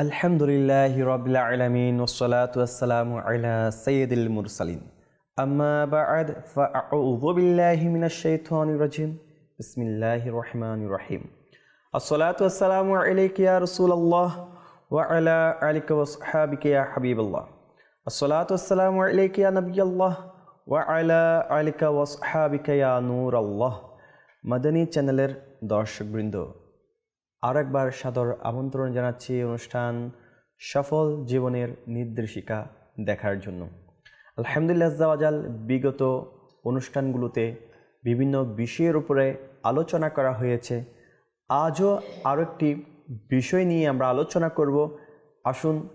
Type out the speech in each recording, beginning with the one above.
الحمد لله رب العالمين والصلاة والسلام على سيد المرسلين. أما بعد فأعوذ بالله من الشيطان الرجيم. بسم الله الرحمن الرحيم. الصلاة والسلام عليك يا رسول الله وعلى عليك وصحابك يا حبيب الله. الصلاة والسلام عليك يا نبي الله وعلى عليك وصحابك يا نور الله. مدني چنلر دارشق برندو. আর একবার সাদর আমন্ত্রণ জানাচ্ছি অনুষ্ঠান সফল জীবনের নির্দেশিকা দেখার জন্য। আলহামদুলিল্লাহ জাওয়াজাল বিগত অনুষ্ঠানগুলোতে বিভিন্ন বিষয়ের উপরে আলোচনা করা হয়েছে। আজও আরও একটি বিষয় নিয়ে আমরা আলোচনা করব। আসুন,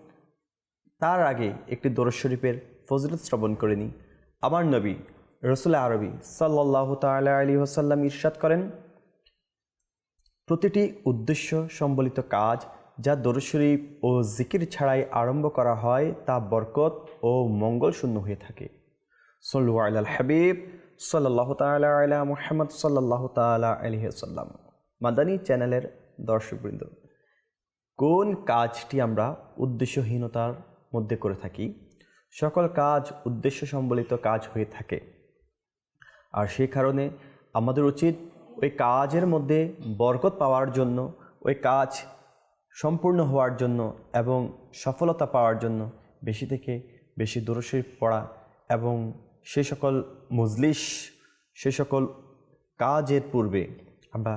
তার আগে একটি দরজ শরীফের ফজলত শ্রবণ করে নিই। আমার নবী, রসুল আরবি সাল্লাহ তালা আলী ওসাল্লাম ইরশাদ করেন প্রতিটি উদ্দেশ্য সম্বলিত কাজ যা দরুদ শরীফ ও জিকির ছাড়াই আরম্ভ করা হয় তা বরকত ও মঙ্গল শূন্য হয়ে থাকে। সল্লু আল হাবিব সাল্লাহ তালা মুহাম্মদ সাল্লাহ তালা আলহিসাল্লাম মাদানী চ্যানেলের দর্শকবৃন্দ, কোন কাজটি আমরা উদ্দেশ্যহীনতার মধ্যে করে থাকি? সকল কাজ উদ্দেশ্য সম্বলিত কাজ হয়ে থাকে। আর সেই কারণে আমাদের উচিত ওই কাজের মধ্যে বরকত পাওয়ার জন্য, ওই কাজ সম্পূর্ণ হওয়ার জন্য এবং সফলতা পাওয়ার জন্য বেশি থেকে বেশি দূরশরী পড়া এবং সে সকল মজলিস, সে সকল কাজের পূর্বে আমরা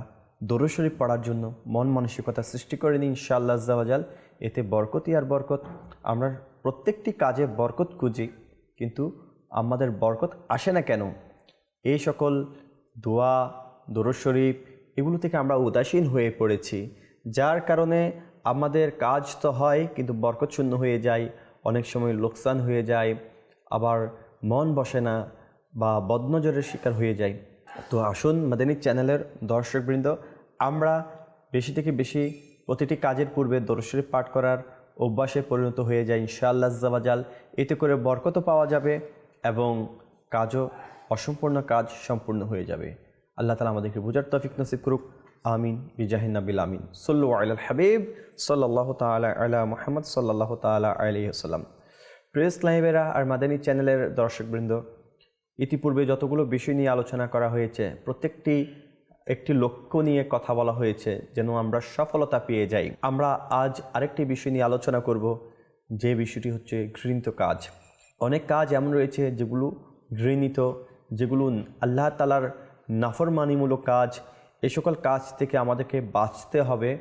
দরশরী পড়ার জন্য মন মানসিকতা সৃষ্টি করে নিই ইনশাআল্লাহ জাওয়াজাল এতে বরকতই আর বরকত। আমরা প্রত্যেকটি কাজে বরকত খুঁজি, কিন্তু আমাদের বরকত আসে না কেন? এই সকল দোয়া দরুদ শরীফ, এগুলো থেকে আমরা উদাসীন হয়ে পড়েছি। যার কারণে আমাদের কাজ তো হয়, কিন্তু বরকত শূন্য হয়ে যায়, অনেক সময় লোকসান হয়ে যায়, আবার মন বসে না বা বদনজরের শিকার হয়ে যায়। তো আসুন মাদানী চ্যানেলের দর্শকবৃন্দ, আমরা বেশি থেকে বেশি প্রতিটি কাজের পূর্বে দরশরী পাঠ করার অভ্যাসে পরিণত হয়ে যায় ইনশাআল্লাহ জাবাজাল এতে করে বরকতও পাওয়া যাবে এবং কাজও অসম্পূর্ণ কাজ সম্পূর্ণ হয়ে যাবে। আল্লাহ তালা আমাদেরকে বুঝার তফিক নসিব করুক। আমিন, বিজাহিন নাবিল আমিন। সল্লু আল হাবিব সাল্লাহ তালা আলা মোহাম্মদ সাল্লাহ তালা আলহিহাল্লাম প্রেস লাইভেরা আর মাদানী চ্যানেলের দর্শকবৃন্দ, ইতিপূর্বে যতগুলো বিষয় নিয়ে আলোচনা করা হয়েছে, প্রত্যেকটি একটি লক্ষ্য নিয়ে কথা বলা হয়েছে, যেন আমরা সফলতা পেয়ে যাই। আমরা আজ আরেকটি বিষয় নিয়ে আলোচনা করব, যে বিষয়টি হচ্ছে ঘৃণিত কাজ। অনেক কাজ এমন রয়েছে যেগুলো ঘৃণিত, যেগুলো আল্লাহ তালার নাফরমানিমূলক কাজ, এ সকল কাজ থেকে আমাদেরকে বাঁচতে হবে।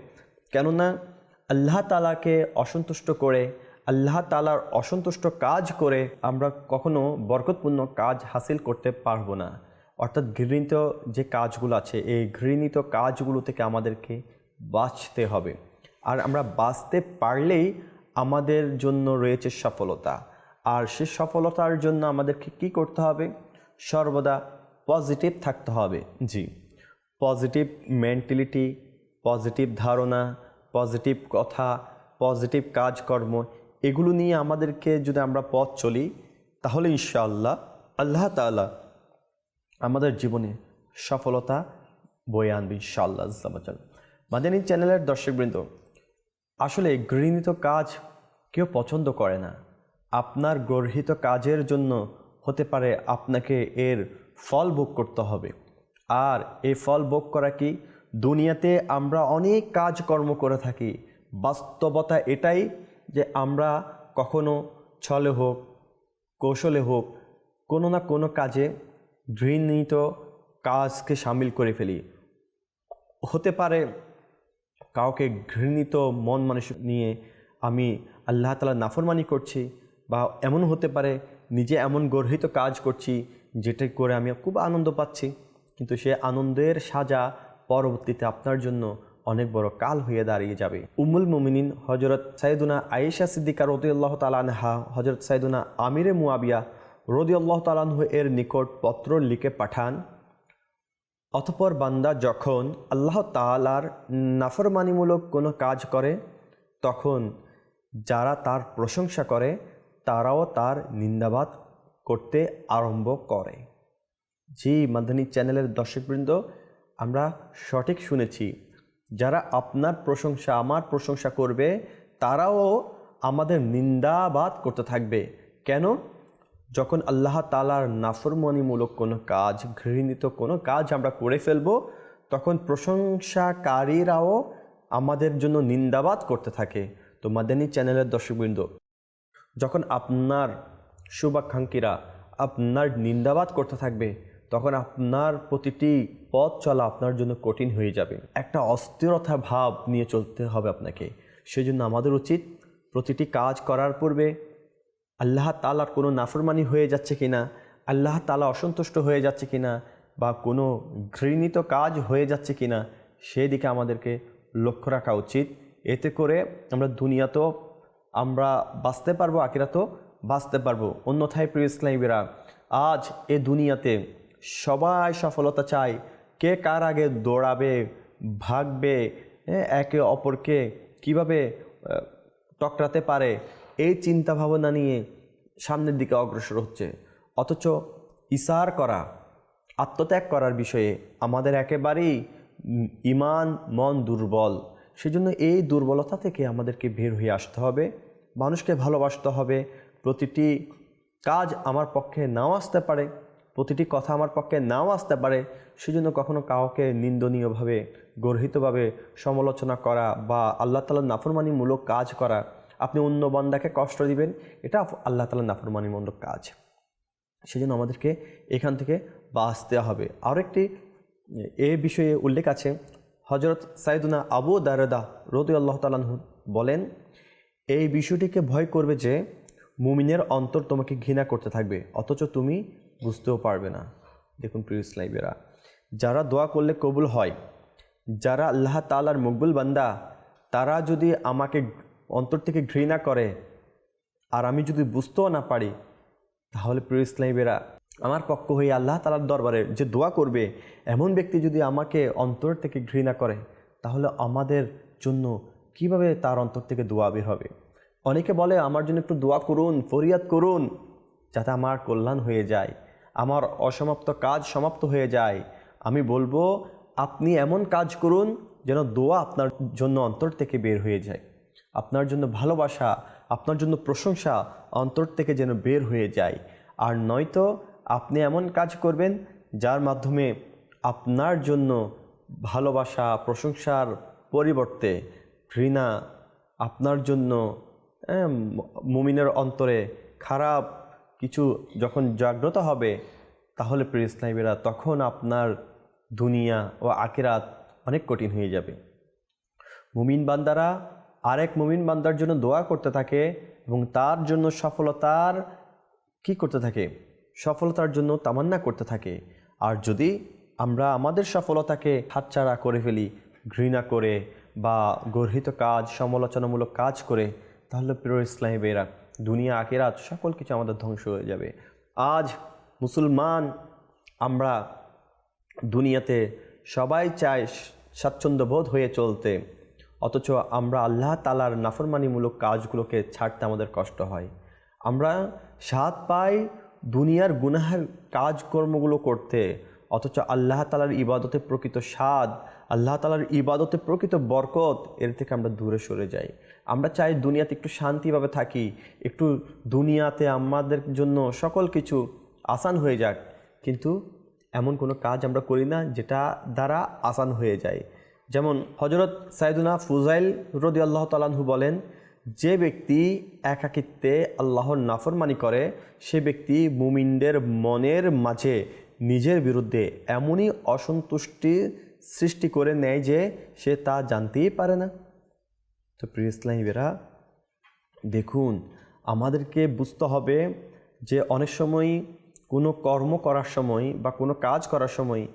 কেননা আল্লাহ তালাকে অসন্তুষ্ট করে, আল্লাহ তালার অসন্তুষ্ট কাজ করে আমরা কখনো বরকতপূর্ণ কাজ হাসিল করতে পারব না। অর্থাৎ ঘৃণিত যে কাজগুলো আছে, এই ঘৃণিত কাজগুলো থেকে আমাদেরকে বাঁচতে হবে। আর আমরা বাঁচতে পারলেই আমাদের জন্য রয়েছে সফলতা। আর সে সফলতার জন্য আমাদেরকে কি করতে হবে? সর্বদা পজিটিভ থাকতে হবে। জি। পজিটিভ মেন্টালিটি পজিটিভ ধারণা পজিটিভ কথা পজিটিভ কাজকর্ম এগুলো নিয়ে আমাদেরকে যদি আমরা পথ চলি তাহলে ইনশাআল্লাহ আল্লাহ তালা আমাদের জীবনে সফলতা বয়ে আনবে ইনশাআল্লাহ জামাজাল মাদানী চ্যানেলের দর্শকবৃন্দ আসলে গৃহীত কাজ কেউ পছন্দ করে না। আপনার গর্হিত কাজের জন্য হতে পারে আপনাকে এর ফল ভোগ করতে হবে। আর এই ফল ভোগ করা কি? দুনিয়াতে আমরা অনেক কাজকর্ম করে থাকি। বাস্তবতা এটাই যে আমরা কখনো ছলে হোক, কৌশলে হোক, কোনো না কোনো কাজে ঘৃণিত কাজকে সামিল করে ফেলি। হতে পারে কাউকে ঘৃণিত মন মানুষ নিয়ে আমি আল্লাহ তালা নাফরমানি করছি বা এমন হতে পারে নিজে এমন গর্হিত কাজ করছি যেটা করে আমি খুব আনন্দ পাচ্ছি। কিন্তু সে আনন্দের সাজা পরবর্তীতে আপনার জন্য অনেক বড় কাল হয়ে দাঁড়িয়ে যাবে। উমুল মুমিনিন হজরত সাইদুনা আয়েশা সিদ্দিকা রদিউল্লাহ তালানহা হজরত সাইদুনা আমিরে মুয়াবিয়া রদিউল্লাহ তালানহ এর নিকট পত্র লিখে পাঠান, অতপর বান্দা যখন আল্লাহ তালার নাফরমানিমূলক কোনো কাজ করে, তখন যারা তার প্রশংসা করে, তারাও তার নিন্দাবাদ করতে আরম্ভ করে। জি, মাদানী চ্যানেলের দর্শকবৃন্দ, আমরা সঠিক শুনেছি। যারা আপনার প্রশংসা, আমার প্রশংসা করবে, তারাও আমাদের নিন্দাবাদ করতে থাকবে। কেন? যখন আল্লাহ তালার নাফরমানিমূলক কোনো কাজ, ঘৃণিত কোনো কাজ আমরা করে ফেলব, তখন প্রশংসাকারীরাও আমাদের জন্য নিন্দাবাদ করতে থাকে। তো মাদানী চ্যানেলের দর্শকবৃন্দ, যখন আপনার শুভাকাঙ্ক্ষীরা আপনার নিন্দাবাদ করতে থাকবে, তখন আপনার প্রতিটি পথ চলা আপনার জন্য কঠিন হয়ে যাবে। একটা অস্থিরতা ভাব নিয়ে চলতে হবে আপনাকে। সেই জন্য আমাদের উচিত প্রতিটি কাজ করার পূর্বে আল্লাহ তালার কোনো নাফরমানি হয়ে যাচ্ছে কিনা, আল্লাহ তালা অসন্তুষ্ট হয়ে যাচ্ছে কিনা বা কোনো ঘৃণিত কাজ হয়ে যাচ্ছে কিনা সেই দিকে আমাদেরকে লক্ষ্য রাখা উচিত। এতে করে আমরা দুনিয়াতেও আমরা বাঁচতে পারব আকিরাতেও বাঁচতে পারব। অন্যথায় প্রিয় ইসলামীরা, আজ এ দুনিয়াতে সবাই সফলতা চায়। কে কার আগে দৌড়াবে, ভাগবে একে অপরকে কীভাবে টকরাতে পারে, এই চিন্তা ভাবনা নিয়ে সামনের দিকে অগ্রসর হচ্ছে। অথচ ইসার করা, আত্মত্যাগ করার বিষয়ে আমাদের একেবারেই ইমান, মন দুর্বল। সেজন্য এই দুর্বলতা থেকে আমাদেরকে বের হয়ে আসতে হবে। মানুষকে ভালোবাসতে হবে। প্রতিটি কাজ আমার পক্ষে নাও আসতে পারে, প্রতিটি কথা আমার পক্ষে নাও আসতে পারে, সেজন্য কখনো কাউকে নিন্দনীয়ভাবে, গর্হিতভাবে সমালোচনা করা বা আল্লাহ তালার নাফরমানিমূলক কাজ করা, আপনি অন্য বান্দাকে কষ্ট দিবেন, এটা আল্লাহ তালার নাফরমানিমূলক কাজ। সেজন্য আমাদেরকে এখান থেকে বাঁচতে হবে। আর একটি এ বিষয়ে উল্লেখ আছে হজরত সাইদুনা আবু দারদা রদি আল্লাহ তালাহু বলেন, এই বিষয়টিকে ভয় করবে যে মুমিনের অন্তর তোমাকে ঘৃণা করতে থাকবে, অথচ তুমি বুঝতেও পারবে না। দেখুন প্রিয় ইসলাইবেরা যারা দোয়া করলে কবুল হয়, যারা আল্লাহ তালার মকবুল বান্দা, তারা যদি আমাকে অন্তর থেকে ঘৃণা করে, আর আমি যদি বুঝতেও না পারি, তাহলে প্রিয় ইসলামীরা আমার পক্ষ হয়ে আল্লাহ তালার দরবারে যে দোয়া করবে, এমন ব্যক্তি যদি আমাকে অন্তর থেকে ঘৃণা করে, তাহলে আমাদের জন্য কীভাবে তার অন্তর থেকে দোয়া বের হবে? অনেকে বলে, আমার জন্য একটু দোয়া করুন, ফরিয়াদ করুন, যাতে আমার কল্যাণ হয়ে যায়, আমার অসমাপ্ত কাজ সমাপ্ত হয়ে যায়। আমি বলব, আপনি এমন কাজ করুন, যেন দোয়া আপনার জন্য অন্তর থেকে বের হয়ে যায়। আপনার জন্য ভালোবাসা, আপনার জন্য প্রশংসা অন্তর থেকে যেন বের হয়ে যায়। আর নয়তো আপনি এমন কাজ করবেন, যার মাধ্যমে আপনার জন্য ভালোবাসা, প্রশংসার পরিবর্তে ঘৃণা আপনার জন্য মুমিনের অন্তরে খারাপ কিছু যখন জাগ্রত হবে, তাহলে প্রিয় তখন আপনার দুনিয়া ও আকিরাত অনেক কঠিন হয়ে যাবে। মুমিন বান্দারা আরেক মুমিন বান্দার জন্য দোয়া করতে থাকে এবং তার জন্য সফলতার কি করতে থাকে? সফলতার জন্য তামান্না করতে থাকে। আর যদি আমরা আমাদের সফলতাকে হাতছাড়া করে ফেলি, ঘৃণা করে বা গর্হিত কাজ, সমালোচনামূলক কাজ করে তাহলে প্রিয় ইসলামী বেরা দুনিয়া আকেরাত সকল কিছু আমাদের ধ্বংস হয়ে যাবে। আজ মুসলমান আমরা দুনিয়াতে সবাই চায় স্বাচ্ছন্দ্য বোধ হয়ে চলতে, অথচ আমরা আল্লাহ তালার নাফরমানিমূলক কাজগুলোকে ছাড়তে আমাদের কষ্ট হয়। আমরা স্বাদ পাই দুনিয়ার গুনাহের কাজকর্মগুলো করতে, অথচ আল্লাহ তালার ইবাদতে প্রকৃত স্বাদ আল্লাহ তালার ইবাদতে প্রকৃত বরকত এর থেকে আমরা দূরে সরে যাই। আমরা চাই দুনিয়াতে একটু শান্তিভাবে থাকি, একটু দুনিয়াতে আমাদের জন্য সকল কিছু আসান হয়ে যাক। কিন্তু এমন কোনো কাজ আমরা করি না যেটা দ্বারা আসান হয়ে যায়। যেমন হজরত সাইদুনা ফুজাইল রদি আল্লাহ তালাহু বলেন, যে ব্যক্তি একাকিত্বে আল্লাহর নাফরমানি করে, সে ব্যক্তি মুমিনদের মনের মাঝে নিজের বিরুদ্ধে এমনই অসন্তুষ্টি সৃষ্টি করে নেয় যে সে তা জানতেই পারে না। তো প্রিয় ইসলামীরা, দেখুন, আমাদেরকে বুঝতে হবে যে অনেক সময় কোনো কর্ম করার সময় বা কোনো কাজ করার সময়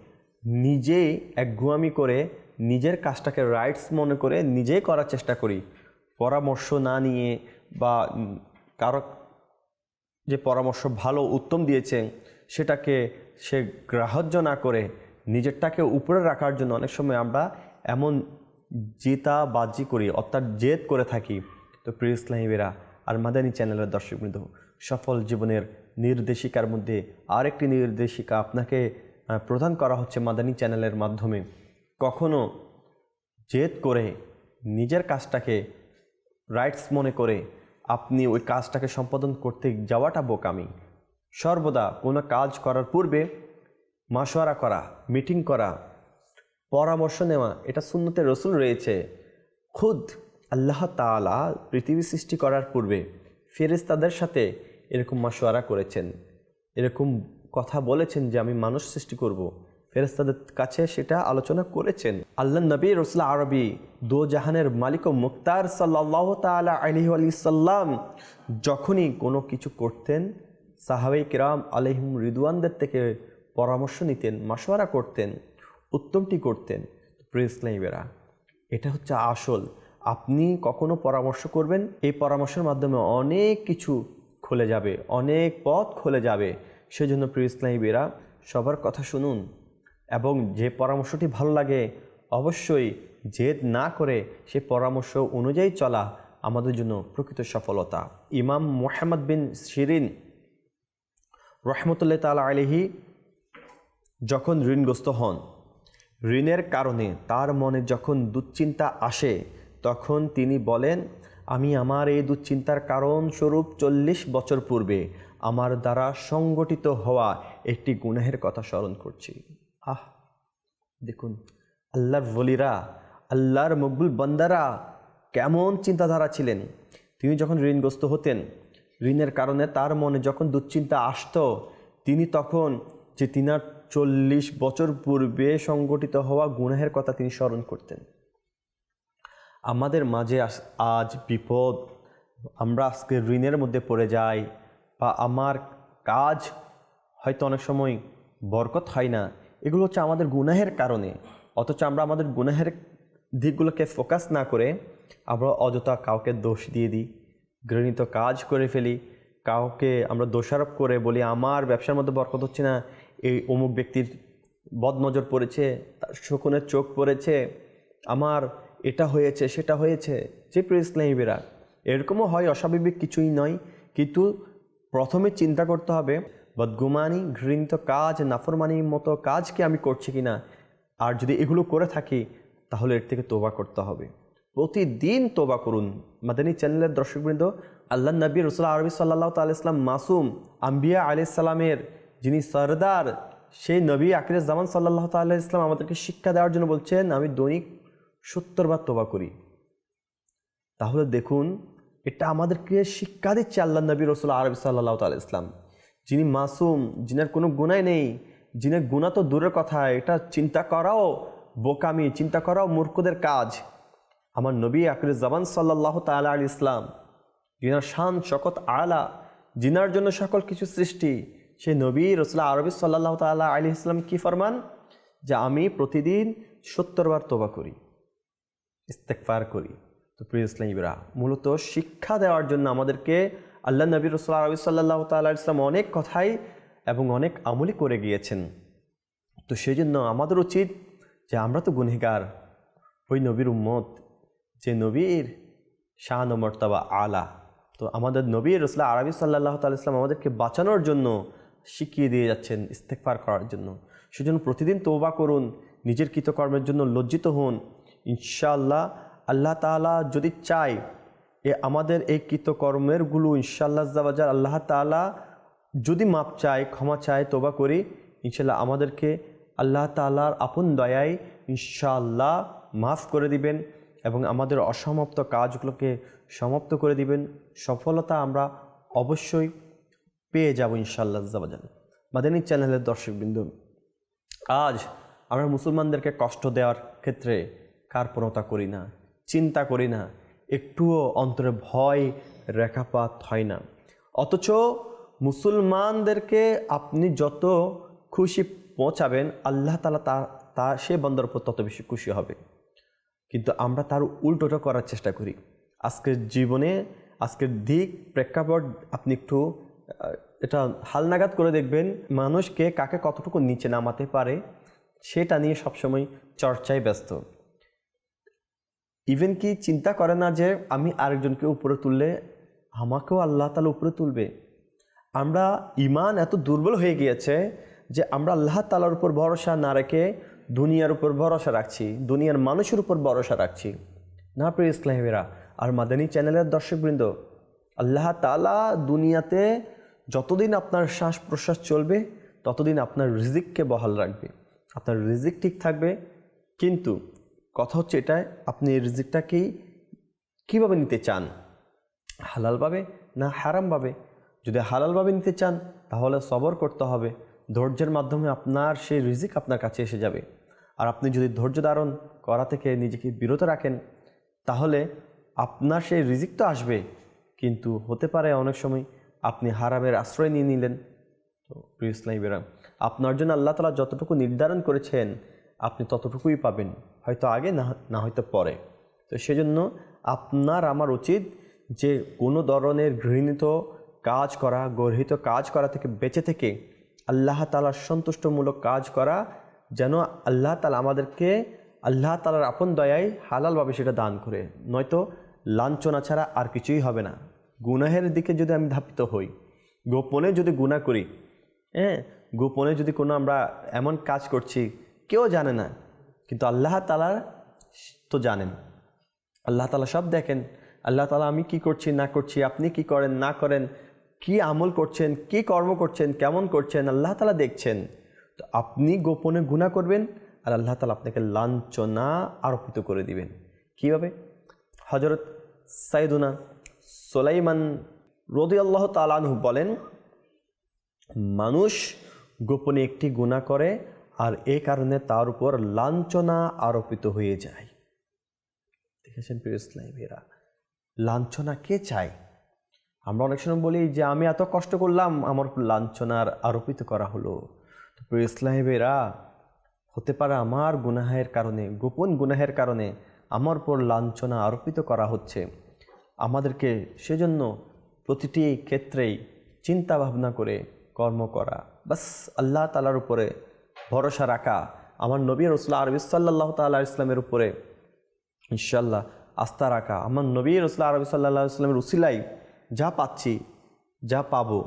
নিজেই একগুয়ামি করে নিজের কাজটাকে রাইটস মনে করে নিজেই করার চেষ্টা করি। পরামর্শ না নিয়ে বা কারও যে পরামর্শ ভালো, উত্তম দিয়েছেন সেটাকে সে গ্রাহ্য না করে নিজেরটাকে উপরে রাখার জন্য অনেক সময় আমরা এমন জেতা বাজি করি, অর্থাৎ জেদ করে থাকি। তো প্রিয় ইসলামীরা আর মাদানী চ্যানেলের দর্শকবৃন্দ সফল জীবনের নির্দেশিকার মধ্যে আরেকটি নির্দেশিকা আপনাকে প্রদান করা হচ্ছে মাদানী চ্যানেলের মাধ্যমে। কখনো জেদ করে নিজের কাজটাকে রাইটস মনে করে আপনি ওই কাজটাকে সম্পাদন করতে যাওয়াটা বোকামি। সর্বদা কোনো কাজ করার পূর্বে মাসোয়ারা করা, মিটিং করা, পরামর্শ নেওয়া, এটা শূন্যতে রসুল রয়েছে। খুদ আল্লাহ তাআলা পৃথিবী সৃষ্টি করার পূর্বে ফেরেশতাদের সাথে এরকম মাসোয়ারা করেছেন। এরকম কথা বলেছেন যে আমি মানুষ সৃষ্টি করব। ফেরেশতাদের কাছে সেটা আলোচনা করেছেন। আল্লাহ নবী রসুল আরবি দো জাহানের মালিক ও মুক্তার সাল্লাহ তালা আলহি আলি সাল্লাম যখনই কোনো কিছু করতেন সাহাবাই কিরাম আলহিম রিদওয়ানদের থেকে পরামর্শ নিতেন মাসোয়ারা করতেন, উত্তমটি করতেন। প্রিয় এটা হচ্ছে আসল। আপনি কখনো পরামর্শ করবেন? এই পরামর্শের মাধ্যমে অনেক কিছু খুলে যাবে, অনেক পথ খুলে যাবে। সেজন্য প্রিয় সবার কথা শুনুন এবং যে পরামর্শটি ভালো লাগে, অবশ্যই জেদ না করে সে পরামর্শ অনুযায়ী চলা আমাদের জন্য প্রকৃত সফলতা। ইমাম মোহাম্মদ বিন শিরিন রহমতুল্লাহ তালা আলহি যখন ঋণগ্রস্ত হন, ঋণের কারণে তার মনে যখন দুশ্চিন্তা আসে, তখন তিনি বলেন, আমি আমার এই দুশ্চিন্তার কারণস্বরূপ চল্লিশ বছর পূর্বে আমার দ্বারা সংগঠিত হওয়া একটি গুনাহের কথা স্মরণ করছি। আহ, দেখুন, আল্লাহর বলিরা আল্লাহর মকবুল বন্দারা কেমন চিন্তাধারা ছিলেন। তিনি যখন ঋণগ্রস্ত হতেন, ঋণের কারণে তার মনে যখন দুশ্চিন্তা আসতো, তিনি তখন যে তিনার চল্লিশ বছর পূর্বে সংগঠিত হওয়া গুনাহের কথা তিনি স্মরণ করতেন। আমাদের মাঝে আজ বিপদ, আমরা আজকে ঋণের মধ্যে পড়ে যাই বা আমার কাজ হয়তো অনেক সময় বরকত হয় না, এগুলো হচ্ছে আমাদের গুনাহের কারণে। অথচ আমরা আমাদের গুনাহের দিকগুলোকে ফোকাস না করে আমরা অযথা কাউকে দোষ দিয়ে দিই, ঘৃণিত কাজ করে ফেলি, কাউকে আমরা দোষারোপ করে বলি, আমার ব্যবসার মধ্যে বরকত হচ্ছে না এই অমুক ব্যক্তির বদনজর পড়েছে, তার শকুনের চোখ পড়েছে, আমার এটা হয়েছে, সেটা হয়েছে। যে প্রিয় ইসলামীরা, এরকমও হয়, অস্বাভাবিক কিছুই নয়। কিন্তু প্রথমে চিন্তা করতে হবে, বদগুমানি, ঘৃণিত কাজ, নাফরমানির মতো কাজকে আমি করছি কি না আর যদি এগুলো করে থাকি, তাহলে এর থেকে তোবা করতে হবে। প্রতিদিন তোবা করুন। মাদানী চ্যানেলের দর্শকবৃন্দ, আল্লাহ নবী রসুল আরবি সাল্লাহ ইসলাম মাসুম আম্বিয়া আলি সালামের যিনি সরদার, সেই নবী জামান সাল্লাহ তাল্লাহ ইসলাম আমাদেরকে শিক্ষা দেওয়ার জন্য বলছেন, আমি দৈনিক সত্তর বার তোবা করি। তাহলে দেখুন, এটা আমাদেরকে শিক্ষা দিচ্ছে আল্লাহ নবী রসুল আরবি সাল্লাহ তাল ইসলাম যিনি মাসুম, যিনার কোনো গুণাই নেই, যিনার গুণা তো দূরের কথা, এটা চিন্তা করাও বোকামি, চিন্তা করাও মূর্খদের কাজ। আমার নবী আকর জামান সাল্লাহ তালা আল ইসলাম যিনার শান শকত আলা, যিনার জন্য সকল কিছু সৃষ্টি সেই নবী রসুল্লাহ আরবি সাল্লাহ তাল্লাহ আলী ইসলাম কি ফরমান? যে আমি প্রতিদিন সত্তর বার তোবা করি ইস্তেকফার করি। তো প্রিয় ইসলাম ইসলামীরা মূলত শিক্ষা দেওয়ার জন্য আমাদেরকে আল্লাহ নবী রসুল্লাহ আরবি সাল্লাহ তাল্লাহ ইসলাম অনেক কথাই এবং অনেক আমলি করে গিয়েছেন। তো সেই জন্য আমাদের উচিত যে আমরা তো গুনহেগার ওই নবীর উম্মত, যে নবীর শাহ ও মর্তাবা আলা। তো আমাদের নবী রসুল্লাহ আরবি সাল্লাহ তাল ইসলাম আমাদেরকে বাঁচানোর জন্য শিখিয়ে দিয়ে যাচ্ছেন ইস্তেকফার করার জন্য। সেজন্য প্রতিদিন তোবা করুন, নিজের কৃতকর্মের জন্য লজ্জিত হন। ইনশাআল্লাহ আল্লাহ তাআলা যদি চায়, এ আমাদের এই কৃতকর্মেরগুলো ইনশাআল্লাহ জাবাজার আল্লাহ তাআলা যদি মাপ চায়, ক্ষমা চায় তোবা করি ইনশাল্লাহ আমাদেরকে আল্লাহ তাআলার আপন দয়ায় ইনশাআল্লাহ মাফ করে দিবেন এবং আমাদের অসমাপ্ত কাজগুলোকে সমাপ্ত করে দিবেন। সফলতা আমরা অবশ্যই পেয়ে যাব ইনশাআল্লাহ জাবাজান মাদানী চ্যানেলের দর্শকবৃন্দ, আজ আমরা মুসলমানদেরকে কষ্ট দেওয়ার ক্ষেত্রে কার্পণতা করি না, চিন্তা করি না, একটুও অন্তরে ভয় রেখাপাত হয় না। অথচ মুসলমানদেরকে আপনি যত খুশি পৌঁছাবেন, আল্লাহ তালা তা তা, সে বন্দর উপর তত বেশি খুশি হবে। কিন্তু আমরা তার উল্টোটা করার চেষ্টা করি। আজকের জীবনে, আজকের দিক প্রেক্ষাপট আপনি একটু এটা হালনাগাদ করে দেখবেন মানুষকে কাকে কতটুকু নিচে নামাতে পারে, সেটা নিয়ে সবসময় চর্চায় ব্যস্ত। ইভেন কি চিন্তা করে না যে আমি আরেকজনকে উপরে তুললে আমাকেও আল্লাহ তালা উপরে তুলবে। আমরা ইমান এত দুর্বল হয়ে গিয়েছে যে আমরা আল্লাহ তালার উপর ভরসা না রেখে দুনিয়ার উপর ভরসা রাখছি, দুনিয়ার মানুষের উপর ভরসা রাখছি। না প্রিয় ইসলামেরা আর মাদানী চ্যানেলের দর্শকবৃন্দ আল্লাহ তালা দুনিয়াতে যতদিন আপনার শ্বাস প্রশ্বাস চলবে, ততদিন আপনার রিজিককে বহাল রাখবে। আপনার রিজিক ঠিক থাকবে, কিন্তু কথা হচ্ছে এটাই, আপনি এই রিজিকটাকেই কীভাবে নিতে চান? হালালভাবে না হারামভাবে? যদি হালালভাবে নিতে চান, তাহলে সবর করতে হবে। ধৈর্যের মাধ্যমে আপনার সেই রিজিক আপনার কাছে এসে যাবে। আর আপনি যদি ধৈর্য ধারণ করা থেকে নিজেকে বিরত রাখেন, তাহলে আপনার সেই রিজিক তো আসবে। কিন্তু হতে পারে অনেক সময় আপনি হারামের আশ্রয় নিয়ে নিলেন। তো প্রিয় ইসলামীরা, আপনার জন্য আল্লাহ তালা যতটুকু নির্ধারণ করেছেন, আপনি ততটুকুই পাবেন, হয়তো আগে, না না হয়তো পরে। তো সেজন্য আপনার, আমার উচিত যে কোনো ধরনের ঘৃণিত কাজ করা, গর্হিত কাজ করা থেকে বেঁচে থেকে আল্লাহ তালার সন্তুষ্টমূলক কাজ করা, যেন আল্লাহ তালা আমাদেরকে, আল্লাহ তালার আপন দয়ায় হালালভাবে সেটা দান করে। নয়তো লাঞ্ছনা ছাড়া আর কিছুই হবে না। গুনাহের দিকে যদি আমি ধাপিত হই, গোপনে যদি গুনাহ করি হ্যাঁ গোপনে যদি কোনো আমরা এমন কাজ করছি, কেউ জানে না, কিন্তু আল্লাহ তালা তো জানেন। আল্লাহ তালা সব দেখেন। আল্লাহ তালা আমি কি করছি, না করছি, আপনি কি করেন, না করেন, কি আমল করছেন, কি কর্ম করছেন, কেমন করছেন, আল্লাহ তালা দেখছেন। তো আপনি গোপনে গুণা করবেন আর আল্লাহ তালা আপনাকে লাঞ্ছনা আরোপিত করে দিবেন। কীভাবে? হজরত সাইদুনা সোলাইমান রদি আল্লাহ তালানহু বলেন, মানুষ গোপনে একটি গুণা করে আর এ কারণে তার উপর লাঞ্ছনা আরোপিত হয়ে যায়। দেখেছেন প্রিয় লাঞ্ছনা কে চায়? আমরা অনেক সময় বলি যে, আমি এত কষ্ট করলাম, আমার লাঞ্ছনার আরোপিত করা হলো। তো প্রিয় ইসলামীরা হতে পারে আমার গুনাহের কারণে, গোপন গুনাহের কারণে আমার উপর লাঞ্ছনা আরোপিত করা হচ্ছে। আমাদেরকে সেজন্য প্রতিটি ক্ষেত্রেই চিন্তা ভাবনা করে কর্ম করা। বাস, আল্লাহ তালার উপরে ভরসা রাখা, আমার নবী রসুল্লাহ আরবি সাল্লাহ তাল্লাহ ইসলামের উপরে ইনশাল্লাহ আস্থা রাখা। আমার নবী রসুল্লাহ আরবি সাল্লাহ ইসলামের উসিলাই যা পাচ্ছি, যা পাবো,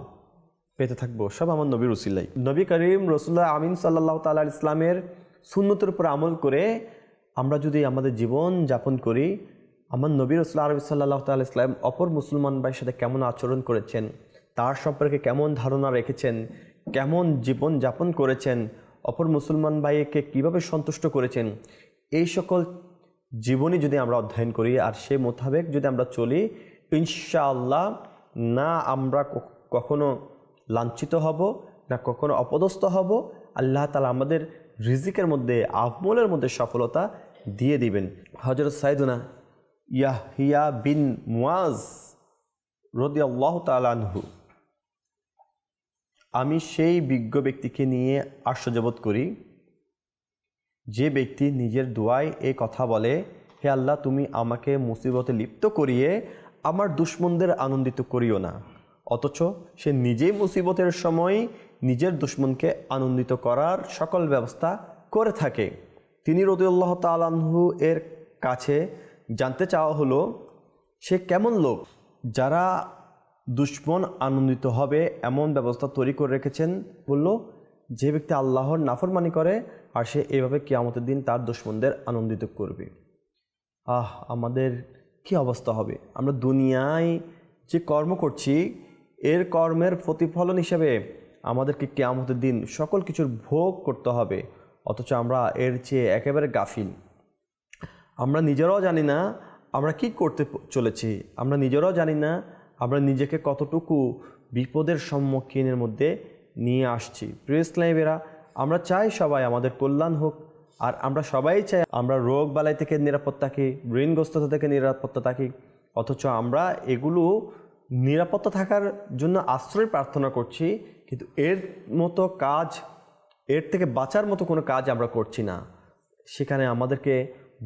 পেতে থাকব, সব আমার নবীর উসিলাই নবী করিম রসুল্লাহ আমিন সাল্লাহ তাল্লাহ ইসলামের সুন্নতের উপর আমল করে আমরা যদি আমাদের জীবন যাপন করি আমার নবী রসুল্লাহ আরবি সাল্লাহ তাল্লাহ ইসলাম অপর মুসলমান ভাইয়ের সাথে কেমন আচরণ করেছেন? তার সম্পর্কে কেমন ধারণা রেখেছেন? কেমন জীবন যাপন করেছেন? অপর মুসলমান ভাইকে কীভাবে সন্তুষ্ট করেছেন? এই সকল জীবনী যদি আমরা অধ্যয়ন করি আর সে মোতাবেক যদি আমরা চলি, ইনশাআল্লাহ না আমরা কখনো লাঞ্ছিত হব, না কখনো অপদস্থ হব। আল্লাহ তালা আমাদের রিজিকের মধ্যে আমলের মধ্যে সফলতা দিয়ে দিবেন। হজরত সাইদুনা ইয়াহিয়া বিন মুয়াজ রদি আল্লাহ তালানহু আমি সেই বিজ্ঞ ব্যক্তিকে নিয়ে আশ্চর্যবোধ করি। যে ব্যক্তি নিজের দোয়ায় এই কথা বলে, হে আল্লাহ, তুমি আমাকে মুসিবতে লিপ্ত করিয়ে আমার দুশ্মনদের আনন্দিত করিও না। অথচ সে নিজেই মুসিবতের সময় নিজের দুশ্মনকে আনন্দিত করার সকল ব্যবস্থা করে থাকে। তিনি রদিউল্লাহ তালানহু এর কাছে জানতে চাওয়া হলো, সে কেমন লোক যারা দুশ্মন আনন্দিত হবে এমন ব্যবস্থা তৈরি করে রেখেছেন? বলল, যে ব্যক্তি আল্লাহর নাফরমানি করে আর সে এভাবে কিয়ামতের দিন তার দুশ্মনদের আনন্দিত করবে। আহ, আমাদের কি অবস্থা হবে? আমরা দুনিয়ায় যে কর্ম করছি, এর কর্মের প্রতিফলন হিসেবে আমাদেরকে কেয়ামতের দিন সকল কিছুর ভোগ করতে হবে। অথচ আমরা এর চেয়ে একেবারে গাফিল। আমরা নিজেরাও জানি না আমরা কি করতে চলেছি। আমরা নিজেরাও জানি না আমরা নিজেকে কতটুকু বিপদের সম্মুখীনের মধ্যে নিয়ে আসছি। প্রিয় ইসলামীরা, আমরা চাই সবাই আমাদের কল্যাণ হোক, আর আমরা সবাই চাই আমরা রোগ বালাই থেকে নিরাপদ থাকি ঋণগ্রস্ততা থেকে নিরাপত্তা থাকি অথচ আমরা এগুলো নিরাপত্তা থাকার জন্য আশ্রয় প্রার্থনা করছি, কিন্তু এর মতো কাজ, এর থেকে বাঁচার মতো কোনো কাজ আমরা করছি না। সেখানে আমাদেরকে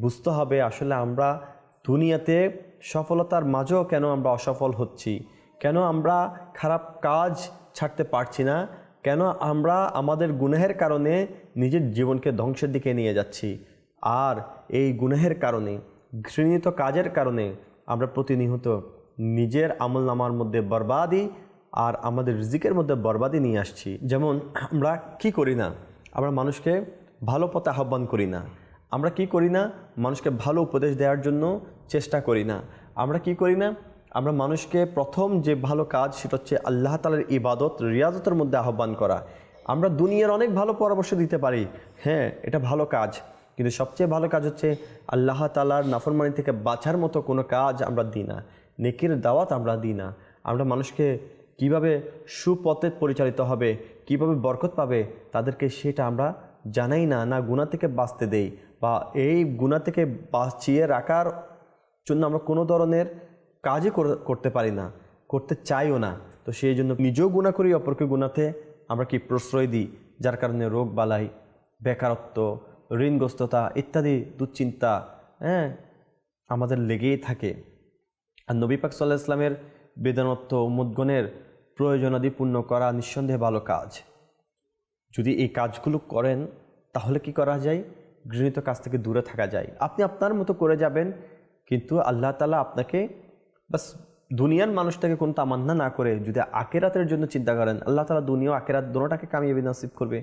বুঝতে হবে আসলে আমরা দুনিয়াতে সফলতার মাঝেও কেন আমরা অসফল হচ্ছি? কেন আমরা খারাপ কাজ ছাড়তে পারছি না? কেন আমরা আমাদের গুনাহের কারণে নিজের জীবনকে ধ্বংসের দিকে নিয়ে যাচ্ছি? আর এই গুনাহের কারণে, ঘৃণিত কাজের কারণে আমরা প্রতিনিয়ত নিজের আমল নামার মধ্যে বরবাদি আর আমাদের রিজিকের মধ্যে বরবাদি নিয়ে আসছি। যেমন আমরা কি করি না? আমরা মানুষকে ভালো পথে আহ্বান করি না। আমরা কি করি না মানুষকে ভালো উপদেশ দেওয়ার জন্য চেষ্টা করি না? আমরা কি করি না? আমরা মানুষকে প্রথম যে ভালো কাজ সেটা হচ্ছে আল্লাহ তালার ইবাদত, রিয়াজতের মধ্যে আহ্বান করা। আমরা দুনিয়ার অনেক ভালো পরামর্শ দিতে পারি। হ্যাঁ এটা ভালো কাজ। কিন্তু সবচেয়ে ভালো কাজ হচ্ছে আল্লাহ তালার নাফরমানি থেকে বাঁচার মতো কোনো কাজ আমরা দিই না। নেকির দাওয়াত আমরা দিই না। আমরা মানুষকে কীভাবে সুপথে পরিচালিত হবে, কীভাবে বরকত পাবে, তাদেরকে সেটা আমরা জানাই না না গুণা থেকে বাঁচতে দেই। বা এই গুণা থেকে বাঁচিয়ে রাখার জন্য আমরা কোনো ধরনের কাজই করতে পারি না, করতে চাইও না। তো সেই জন্য নিজেও গুণা করি অপরকে গুণাতে আমরা কি প্রশ্রয় দিই, যার কারণে রোগ বালাই, বেকারত্ব, ঋণগ্রস্ততা ইত্যাদি দুশ্চিন্তা হ্যাঁ আমাদের লেগেই থাকে। আর নবী পাক সাল্লাহ ইসলামের বেদানত্ব মুদগণের প্রয়োজনাদি পূর্ণ করা নিঃসন্দেহে ভালো কাজ। যদি এই কাজগুলো করেন, তাহলে কি করা যায়? ঘৃণিত কাজ থেকে দূরে থাকা যায়। আপনি আপনার মতো করে যাবেন, কিন্তু আল্লাহ তালা আপনাকে বাস দুনিয়ার মানুষটাকে কোনো তামান্না না করে যদি আকেরাতের জন্য চিন্তা করেন, আল্লাহ তালা দুনিয়া আকেরাত দোনোটাকে কামিয়াবি নসিব করবে।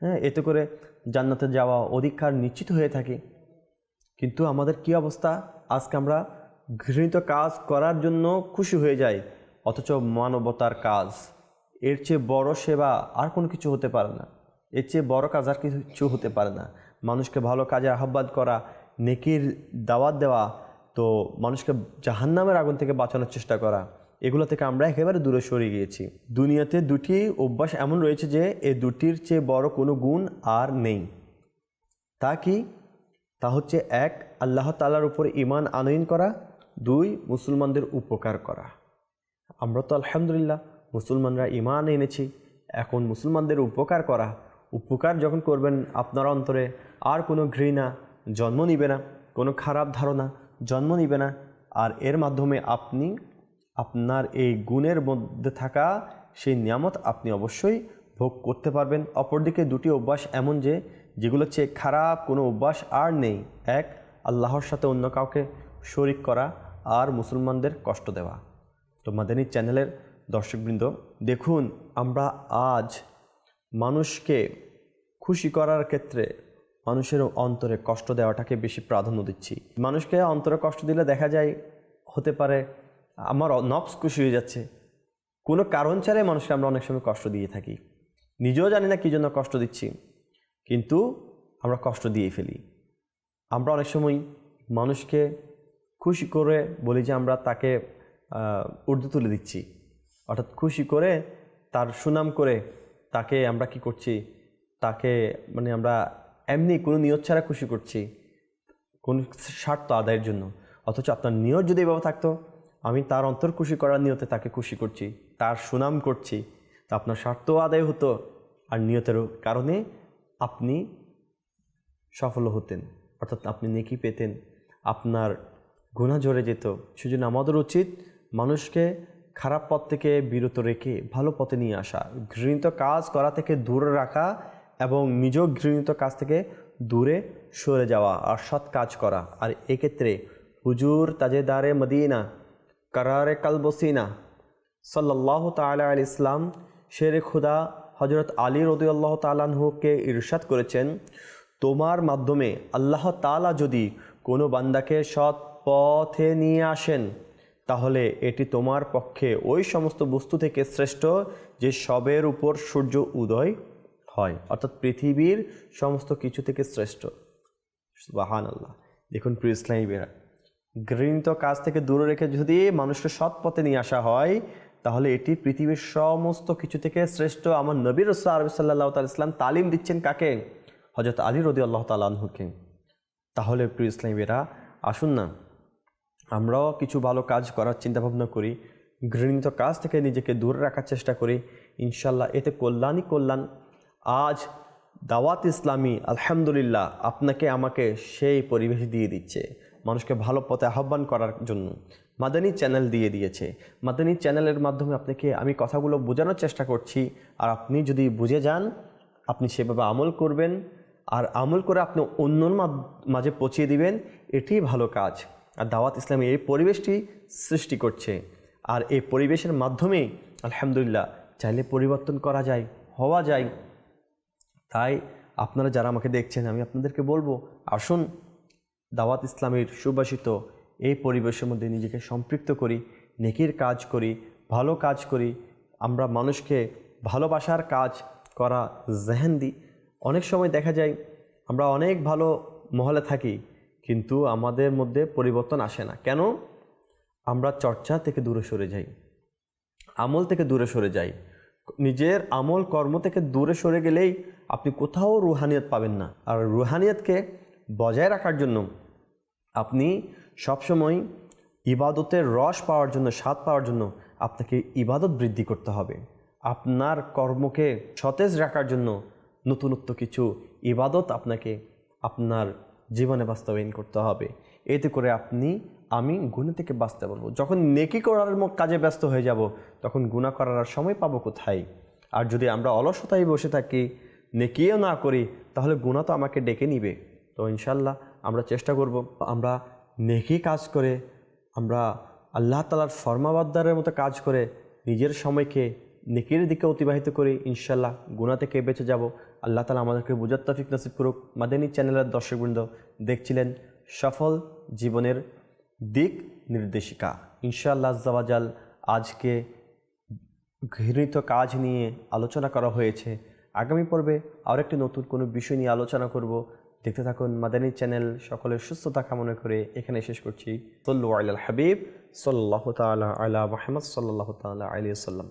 হ্যাঁ এতে করে জান্নাতে যাওয়া অধিকার নিশ্চিত হয়ে থাকে। কিন্তু আমাদের কি অবস্থা? আজকে আমরা ঘৃণিত কাজ করার জন্য খুশি হয়ে যাই, অথচ মানবতার কাজ। এর চেয়ে বড় সেবা আর কোনো কিছু হতে পারে না। এর চেয়ে বড় কাজ আর কিছু হতে পারে না। মানুষকে ভালো কাজে আহ্বান করা, নেকির দাওয়াত দেওয়া, তো মানুষকে জাহান্নামের আগুন থেকে বাঁচানোর চেষ্টা করা, এগুলো থেকে আমরা একেবারে দূরে সরে গিয়েছি। দুনিয়াতে দুটি অভ্যাস এমন রয়েছে যে, এ দুটির চেয়ে বড় কোনো গুণ আর নেই। তা কি? তা হচ্ছে এক, আল্লাহ তালার উপর ইমান আনয়ন করা, দুই, মুসলমানদের উপকার করা। আমরা তো আলহামদুলিল্লাহ মুসলমানরা ইমান এনেছি, এখন মুসলমানদের উপকার করা। উপকার যখন করবেন আপনার অন্তরে আর কোনো ঘৃণা জন্ম নিবে না, কোনো খারাপ ধারণা জন্ম নিবে না। আর এর মাধ্যমে আপনি, আপনার এই গুণের মধ্যে থাকা সেই নিয়ামত আপনি অবশ্যই ভোগ করতে পারবেন। অপরদিকে দুটি অভ্যাস এমন যে, যেগুলো চেয়ে খারাপ কোনো অভ্যাস আর নেই। এক, আল্লাহর সাথে অন্য কাউকে শরিক করা আর মুসলমানদের কষ্ট দেওয়া। তো মাদানী চ্যানেলের দর্শকবৃন্দ, দেখুন আমরা আজ মানুষকে খুশি করার ক্ষেত্রে মানুষের অন্তরে কষ্ট দেওয়াটাকে বেশি প্রাধান্য দিচ্ছি। মানুষকে অন্তরে কষ্ট দিলে দেখা যায়, হতে পারে আমার নফস খুশি হয়ে যাচ্ছে। কোনো কারণ ছাড়াই মানুষকে আমরা অনেক সময় কষ্ট দিয়ে থাকি। নিজেও জানি না কী জন্য কষ্ট দিচ্ছি, কিন্তু আমরা কষ্ট দিয়ে ফেলি। আমরা অনেক সময় মানুষকে খুশি করে বলি যে আমরা তাকে উর্দু তুলে দিচ্ছি। অর্থাৎ খুশি করে তার সুনাম করে তাকে আমরা কি করছি, তাকে মানে আমরা এমনি কোনো নিয়ত ছাড়া খুশি করছি। কোন স্বার্থ আদায়ের জন্য। অথচ আপনার নিয়ত যদি এভাবে থাকতো, আমি তার অন্তর খুশি করার নিয়তে তাকে খুশি করছি, তার সুনাম করছি। তা আপনার স্বার্থও আদায় হতো আর নিয়তের কারণে আপনি সফল হতেন, অর্থাৎ আপনি নেকি পেতেন। আপনার গুণা ঝরে যেত। সেজন্য আমাদের উচিত মানুষকে খারাপ পথ থেকে বিরত রেখে ভালো পথে নিয়ে আসা। ঘৃণিত কাজ করা থেকে দূরে রাখা এবং নিজেও ঘৃণিত কাজ থেকে দূরে সরে যাওয়া আর সৎ কাজ করা। আর এক্ষেত্রে হুজুর তাজেদারে মদিনা, কারারে কালবসিনা সাল্লাহ তালা আল ইসলাম শের খুদা হজরত আলী রদিয়াল্লাহ তালাহুকে ইরশাদ করেছেন, তোমার মাধ্যমে আল্লাহ তালা যদি কোনো বান্দাকে সৎ পথে নিয়ে আসেন, তাহলে এটি তোমার পক্ষে ওই সমস্ত বস্তু থেকে শ্রেষ্ঠ যে সবের উপর সূর্য উদয় হয়। অর্থাৎ পৃথিবীর সমস্ত কিছু থেকে শ্রেষ্ঠ। বাহান আল্লাহ দেখুন প্রিয় ইসলামী বেরা ঘৃণিত কাজ থেকে দূরে রেখে যদি মানুষকে সৎ পথে নিয়ে আসা হয়, তাহলে এটি পৃথিবীর সমস্ত কিছু থেকে শ্রেষ্ঠ। আমার নবীর রসুল আরবি সাল্লাহ তাল ইসলাম তালিম দিচ্ছেন কাকে? হজরত আলী রদি আল্লাহ তালাহুকে তাহলে প্রিয় ইসলামীরা আসুন না, আমরাও কিছু ভালো কাজ করার চিন্তাভাবনা করি। ঘৃণিত কাজ থেকে নিজেকে দূরে রাখার চেষ্টা করি। ইনশাল্লাহ এতে কল্যাণই কল্যাণ। আজ দাওয়াত ইসলামী, আলহামদুলিল্লাহ, আপনাকে আমাকে সেই পরিবেশ দিয়ে দিচ্ছে। মানুষকে ভালো পথে আহ্বান করার জন্য মাদানী চ্যানেল দিয়ে দিয়েছে। মাদানী চ্যানেলের মাধ্যমে আপনাকে আমি কথাগুলো বোঝানোর চেষ্টা করছি। আর আপনি যদি বুঝে যান, আপনি সেভাবে আমল করবেন। আর আমল করে আপনি অন্যর মাঝে পৌঁছিয়ে দিবেন, এটি ভালো কাজ। আর দাওয়াত ইসলামী এই পরিবেশটি সৃষ্টি করছে। আর এই পরিবেশের মাধ্যমেই, আলহামদুলিল্লাহ, চাইলে পরিবর্তন করা যায়, হওয়া যায়। তাই আপনারা যারা আমাকে দেখছেন, আমি আপনাদেরকে বলব, আসুন দাওয়াত ইসলামের সুবাসিত এই পরিবেশের মধ্যে নিজেকে সম্পৃক্ত করি, নেকির কাজ করি, ভালো কাজ করি, আমরা মানুষকে ভালোবাসার কাজ করা জেহেন দিই। অনেক সময় দেখা যায় আমরা অনেক ভালো মহলে থাকি, কিন্তু আমাদের মধ্যে পরিবর্তন আসে না। কেন? আমরা চর্চা থেকে দূরে সরে যাই, আমল থেকে দূরে সরে যাই। নিজের আমল কর্ম থেকে দূরে সরে গেলেই আপনি কোথাও রুহানিয়ত পাবেন না। আর রুহানিয়তকে বজায় রাখার জন্য আপনি সবসময় ইবাদতের রস পাওয়ার জন্য, স্বাদ পাওয়ার জন্য আপনাকে ইবাদত বৃদ্ধি করতে হবে। আপনার কর্মকে সতেজ রাখার জন্য নতুনত্ব কিছু ইবাদত আপনাকে আপনার জীবনে বাস্তবায়ন করতে হবে। এতে করে আপনি, আমি গুণা থেকে বাঁচতে পারব। যখন নেকি করার কাজে ব্যস্ত হয়ে যাব, তখন গুণা করার সময় পাবো কোথায়? আর যদি আমরা অলসতায় বসে থাকি নেকিও না করি, তাহলে গুণা তো আমাকে ডেকে নিবে। তো ইনশাল্লাহ আমরা চেষ্টা করব, আমরা নেকি কাজ করে, আমরা আল্লাহ তালার ফর্মাবাদ্দারের মতো কাজ করে নিজের সময়কে নেকির দিকে অতিবাহিত করি। ইনশাল্লাহ গুণা থেকে বেঁচে যাব। আল্লাহ তালা আমাদেরকে বুঝার তফিক নসিব করুক। মাদানী চ্যানেলের দর্শকবৃন্দ দেখছিলেন সফল জীবনের দিক নির্দেশিকা। ইনশাআল্লাহ জাওয়াজাল আজকে ঘৃণিত কাজ নিয়ে আলোচনা করা হয়েছে। আগামী পর্বে আরেকটি নতুন কোনো বিষয় নিয়ে আলোচনা করব। দেখতে থাকুন মাদানী চ্যানেল। সকলের সুস্থতা কামনা করে এখানে শেষ করছি। সল্লু আল হাবিব সাল্লাহ তাল আলা মাহমদ সাল্লাহ তাল আলিয়া সাল্লাম